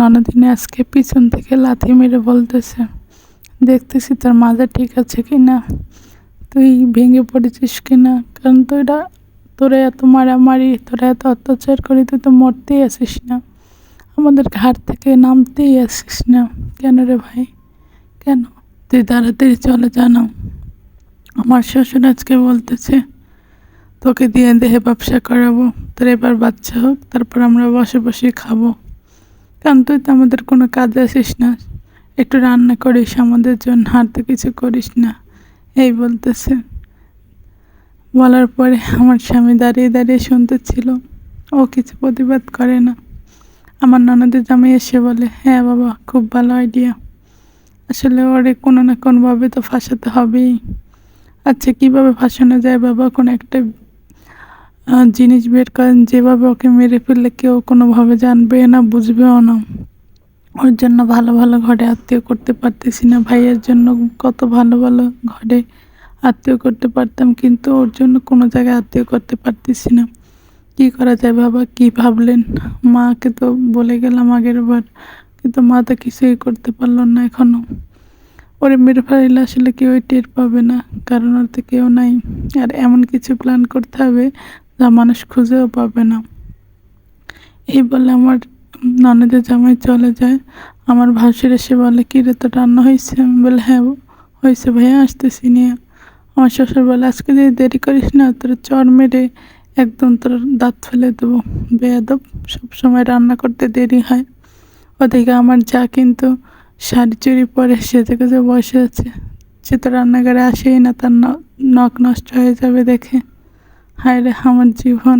ননদিনে আজকে পিছন থেকে লাথি মেরে বলতেছে, দেখতেছি তোর মাজা ঠিক আছে কি না তুই ভেঙে পড়েছিস কি না কারণ তোরা তোরা এত মারামারি, তোরা এত অত্যাচার করি তুই তো মরতেই আসিস না। আমাদের ঘাট থেকে নামতেই আসিস না। কেন রে ভাই? কেন? তুই তাড়াতাড়ি চলে জানাও আমার শ্বশুর আজকে বলতেছে, তোকে দিয়ে দেহে ব্যবসা করাবো। তোর এবার বাচ্চা হোক, তারপর আমরা বসে বসে খাব। কারণ তুই তো আমাদের কোনো কাজে আসিস না। একটু রান্না করিস, আমাদের জন্য হাতে কিছু করিস না। এই বলতেছে। বলার পরে আমার স্বামী দাঁড়িয়ে দাঁড়িয়ে শুনতেছিল। ও কিছু প্রতিবাদ করে না। আমার ননদের জামাই এসে বলে হ্যাঁ বাবা, খুব ভালো আইডিয়া আসলে ওরে কোনো না কোনোভাবে তো ফাঁসাতে হবেই। আচ্ছা কীভাবে ফাঁসানো যায় বাবা? কোনো একটা জিনিস বের করেন, যেভাবে ওকে মেরে ফেললে কেউ কোনোভাবে জানবে না, বুঝবেও না। ওর জন্য ভালো ভালো ঘরে আত্মীয় করতে পারতেছি না। ভাইয়ের জন্য কত ভালো ভালো ঘরে আত্মীয় করতে পারতাম, কিন্তু ওর জন্য কোনো জায়গায় আত্মীয় করতে পারতেছি না। কি করা যায় বাবা, কি ভাবলেন? মাকে তো বলে গেলাম আগের বার, কিন্তু মা তো কিছুই করতে পারল না এখনও ওরে মেরে ফেলাইলে আসলে কেউ টের পাবে না, কারণ ওর তো কেউ নাই। আর এমন কিছু প্ল্যান করতে হবে যা মানুষ খুঁজেও পাবে না। এই বলে আমার ননদের জামাই চলে যায়। আমার ভাসুর এসে বলে, কী রে তো রান্না হয়েছে? আমি বলে হ্যাঁ হয়েছে ভাইয়া, আসতেছি নিয়ে। আমার শ্বশুর বলে, আজকে যদি দেরি করিস না, তোর চর মেরে একদম তোর দাঁত ফেলে দেবো। বেয়াদব, সবসময় রান্না করতে দেরি হয়। ওদিকে আমার যা কিন্তু শাড়ি চুরি পরে সেজে গুজে বসে আছে। সে তো রান্নাঘরে আসেই না, তার নখ নষ্ট হয়ে যাবে দেখে। হায় রে আমার জীবন।